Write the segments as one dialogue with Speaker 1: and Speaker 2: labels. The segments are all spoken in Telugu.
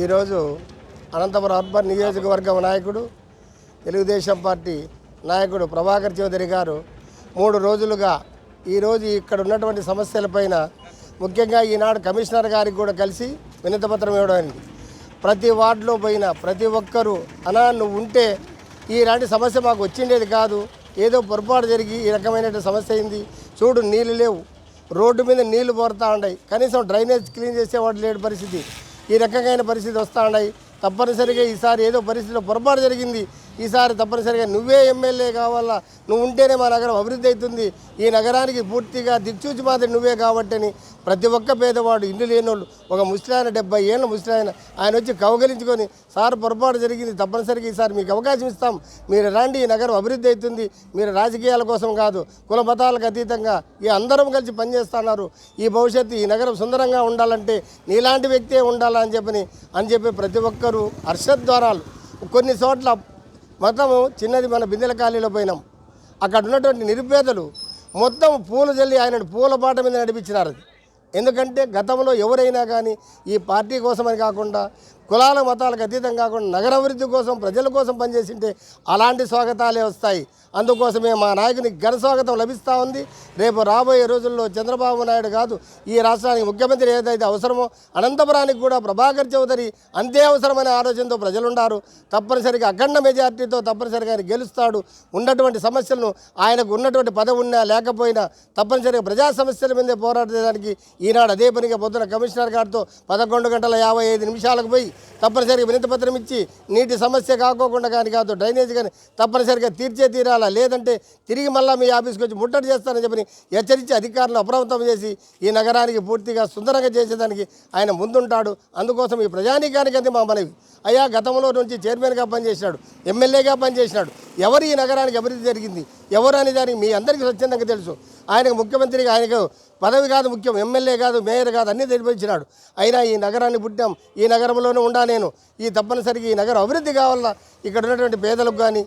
Speaker 1: ఈరోజు అనంతపురం అర్బన్ నియోజకవర్గం నాయకుడు తెలుగుదేశం పార్టీ నాయకుడు ప్రభాకర్ చౌదరి గారు మూడు రోజులుగా ఈరోజు ఇక్కడ ఉన్నటువంటి సమస్యలపైన ముఖ్యంగా ఈనాడు కమిషనర్ గారికి కూడా కలిసి వినతిపత్రం ఇవ్వడానికి ప్రతి వార్డులో పోయిన ప్రతి ఒక్కరూ అనా నువ్వు ఉంటే ఈలాంటి సమస్య మాకు వచ్చిండేది కాదు. ఏదో పొరపాటు జరిగి ఈ రకమైన సమస్య అయింది. చూడు నీళ్ళు లేవు. రోడ్డు మీద నీళ్ళు పోరుతూ ఉన్నాయి. కనీసం డ్రైనేజ్ క్లీన్ చేసేవాడు లేని పరిస్థితి. ఈ రకమైన పరిస్థితి వస్తూ ఉన్నాయి. తప్పనిసరిగా ఈసారి ఏదో పరిస్థితిలో పొరపాటు జరిగింది. ఈసారి తప్పనిసరిగా నువ్వే ఎమ్మెల్యే కావాలా? నువ్వు ఉంటేనే మా నగరం అభివృద్ధి అవుతుంది. ఈ నగరానికి పూర్తిగా దిక్చూచి మాదిరి నువ్వే కాబట్టని ప్రతి ఒక్క పేదవాడు ఇల్లు లేనోళ్ళు ఒక ముసలాయన డెబ్బై ఏళ్ళ ముసలాయన ఆయన వచ్చి కవగలించుకొని సార్ పొరపాటు జరిగింది తప్పనిసరిగా ఈసారి మీకు అవకాశం ఇస్తాం. మీరు రండి ఈ నగరం అభివృద్ధి అవుతుంది. మీరు రాజకీయాల కోసం కాదు కుల మతాలకు అతీతంగా ఈ అందరం కలిసి పనిచేస్తున్నారు. ఈ భవిష్యత్తు ఈ నగరం సుందరంగా ఉండాలంటే నీలాంటి వ్యక్తే ఉండాలని చెప్పని అని చెప్పి ప్రతి ఒక్కరూ హర్షద్వారాలు. కొన్ని చోట్ల మొత్తము చిన్నది మన బిందెల ఖాళీలో పోయినాం. అక్కడ ఉన్నటువంటి నిరుపేదలు మొత్తం పూలు జల్లి ఆయన పూల పాట మీద నడిపించినారు అది. ఎందుకంటే గతంలో ఎవరైనా కానీ ఈ పార్టీ కోసమని కాకుండా కులాల మతాలకు అతీతం కాకుండా నగరాభివృద్ధి కోసం ప్రజల కోసం పనిచేసింటే అలాంటి స్వాగతాలే వస్తాయి. అందుకోసమే మా నాయకునికి ఘన స్వాగతం లభిస్తూ ఉంది. రేపు రాబోయే రోజుల్లో చంద్రబాబు నాయుడు కాదు ఈ రాష్ట్రానికి ముఖ్యమంత్రి ఏదైతే అవసరమో అనంతపురానికి కూడా ప్రభాకర్ చౌదరి అంతే అవసరమనే ఆలోచనతో ప్రజలుండారు. తప్పనిసరిగా అఖండ మెజార్టీతో తప్పనిసరిగా ఆయన గెలుస్తాడు. ఉన్నటువంటి సమస్యలను ఆయనకు ఉన్నటువంటి పదవి ఉన్నా లేకపోయినా తప్పనిసరిగా ప్రజా సమస్యల మీదే పోరాడడానికి ఈనాడు అదే పనిగా పొద్దున కమిషనర్ గారితో పదకొండు గంటల యాభై ఐదు నిమిషాలకు పోయి తప్పనిసరిగా వినతిపత్రం ఇచ్చి నీటి సమస్య కాకోకుండా కానీ కాదు డ్రైనేజ్ కానీ తప్పనిసరిగా తీర్చే తీరాలి. లేదంటే తిరిగి మళ్ళీ మీ ఆఫీస్కి వచ్చి ముట్టడి చేస్తానని చెప్పని హెచ్చరించి అధికారులు అప్రమత్తం చేసి ఈ నగరానికి పూర్తిగా సుందరంగా చేసేదానికి ఆయన ముందుంటాడు. అందుకోసం ఈ ప్రజానీకానికి అంతే మా మనవి. అయ్యా గతంలో నుంచి చైర్మన్గా పనిచేసినాడు ఎమ్మెల్యేగా పనిచేసినాడు. ఎవరు ఈ నగరానికి అభివృద్ధి జరిగింది? ఎవరు అనే దానికి మీ అందరికీ స్వచ్ఛందంగా తెలుసు. ఆయనకు ముఖ్యమంత్రిగా ఆయనకు పదవి కాదు ముఖ్యం ఎమ్మెల్యే కాదు మేయర్ కాదు అన్నీ తెలిపించినాడు అయినా ఈ నగరాన్ని పుట్టాం ఈ నగరంలోనే ఉండా నేను. ఈ తప్పనిసరిగా ఈ నగరం అభివృద్ధి కావాలా? ఇక్కడ ఉన్నటువంటి పేదలకు కానీ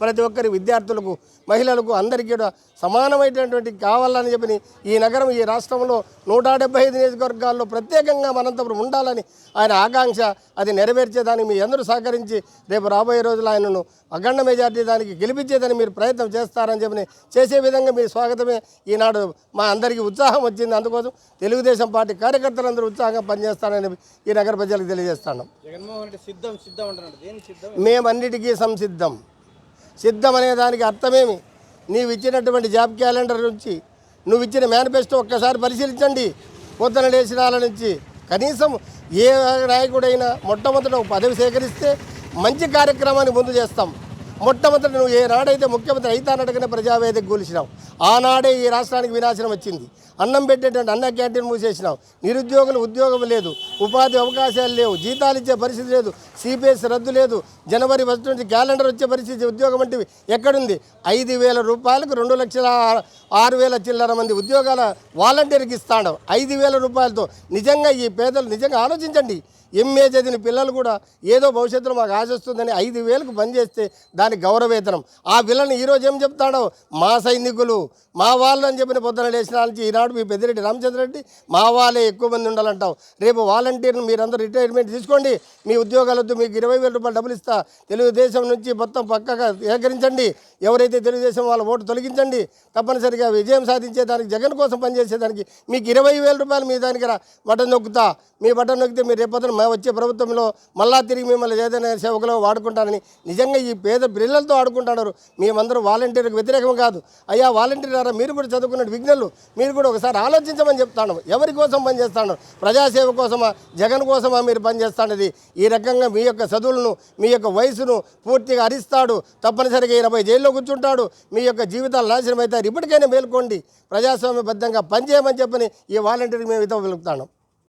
Speaker 1: ప్రతి ఒక్కరి విద్యార్థులకు మహిళలకు అందరికీ కూడా సమానమైనటువంటి కావాలని చెప్పి ఈ నగరం ఈ రాష్ట్రంలో నూట డెబ్బై ఐదు నియోజకవర్గాల్లో ప్రత్యేకంగా మనంతపురం ఉండాలని ఆయన ఆకాంక్ష. అది నెరవేర్చేదానికి మీ అందరూ సహకరించి రేపు రాబోయే రోజులు ఆయనను అఖండ మెజార్టీ దానికి గెలిపించేదని మీరు ప్రయత్నం చేస్తారని చెప్పి చేసే విధంగా మీ స్వాగతమే. ఈనాడు మా అందరికీ ఉత్సాహం వచ్చింది. అందుకోసం తెలుగుదేశం పార్టీ కార్యకర్తలందరూ ఉత్సాహంగా పనిచేస్తారని ఈ నగర ప్రజలకు తెలియజేస్తాను మేమన్నిటికీ సంసిద్ధం. సిద్ధమనే దానికి అర్థమేమి? నీవు ఇచ్చినటువంటి జాబ్ క్యాలెండర్ నుంచి నువ్వు ఇచ్చిన మేనిఫెస్టో ఒక్కసారి పరిశీలించండి. పొద్దున లేచినాల నుంచి కనీసం ఏ నాయకుడైనా మొట్టమొదట ఒక పదవి సేకరిస్తే మంచి కార్యక్రమాన్ని ముందు చేస్తాం. మొట్టమొదటి నువ్వు ఏ నాడైతే ముఖ్యమంత్రి అయితానడగానే ప్రజావేదిక కూల్చినావు ఆనాడే ఈ రాష్ట్రానికి వినాశనం వచ్చింది. అన్నం పెట్టేటువంటి అన్న క్యాంటీన్ మూసేసినావు. నిరుద్యోగులు ఉద్యోగం లేదు. ఉపాధి అవకాశాలు లేవు. జీతాలు ఇచ్చే పరిస్థితి లేదు. సిపిఎస్ రద్దు లేదు. జనవరి ఫస్ట్ నుంచి క్యాలెండర్ వచ్చే పరిస్థితి ఉద్యోగం వంటివి ఎక్కడుంది? ఐదు వేల రూపాయలకు రెండు లక్షల ఆరు వేల చిల్లర మంది ఉద్యోగాల వాలంటీర్కి ఇస్తాడు ఐదు వేల రూపాయలతో నిజంగా ఈ పేదలు నిజంగా ఆలోచించండి. ఎంఏ చదివిన పిల్లలు కూడా ఏదో భవిష్యత్తులో మాకు ఆశ వస్తుందని ఐదు వేలకు పనిచేస్తే దాని గౌరవేతనం. ఆ విలన్ ఈరోజు ఏం చెప్తాడో? మా సైనికులు మా వాళ్ళు అని చెప్పిన పొద్దున లేచిన నుంచి ఈనాడు మీ పెద్దిరెడ్డి రామచంద్రరెడ్డి మా వాళ్ళే ఎక్కువ మంది ఉండాలంటావు. రేపు వాలంటీర్లు మీరందరూ రిటైర్మెంట్ తీసుకోండి. మీ ఉద్యోగాలు వద్దు మీకు ఇరవై వేల రూపాయలు డబ్బులు ఇస్తా. తెలుగుదేశం నుంచి మొత్తం పక్కగా సేకరించండి. ఎవరైతే తెలుగుదేశం వాళ్ళ ఓటు తొలగించండి తప్పనిసరిగా విజయం సాధించేదానికి జగన్ కోసం పనిచేసేదానికి మీకు ఇరవై వేల రూపాయలు మీ దానికి రా బటన్ నొక్కుతా. మీ బటన్ నొక్కితే మీరు రేపొద్దున మా వచ్చే ప్రభుత్వంలో మళ్ళా తిరిగి మిమ్మల్ని ఏదైనా సేవకులో వాడుకుంటారని నిజంగా ఈ పేద పిల్లలతో ఆడుకుంటున్నారు. మేమందరూ వాలంటీర్లకు వ్యతిరేకం కాదు. అయ్యా వాలంటీర్ ద్వారా మీరు కూడా చదువుకున్న విజ్ఞులు మీరు కూడా ఒకసారి ఆలోచించమని చెప్తాను. ఎవరి కోసం పనిచేస్తాను ప్రజాసేవ కోసమా? జగన్ కోసమా మీరు పనిచేస్తానది ఈ రకంగా మీ యొక్క చదువులను మీ యొక్క వయసును పూర్తిగా హరిస్తాడు తప్పనిసరిగా ఇరవై జైల్లో కూర్చుంటాడు. మీ యొక్క జీవితాలు నాశనం అవుతారు ఇప్పటికైనా మేల్కోండి. ప్రజాస్వామ్యబద్ధంగా పనిచేయమని చెప్పని ఈ వాలంటీర్కి మేము ఇతో వెలుగుతాను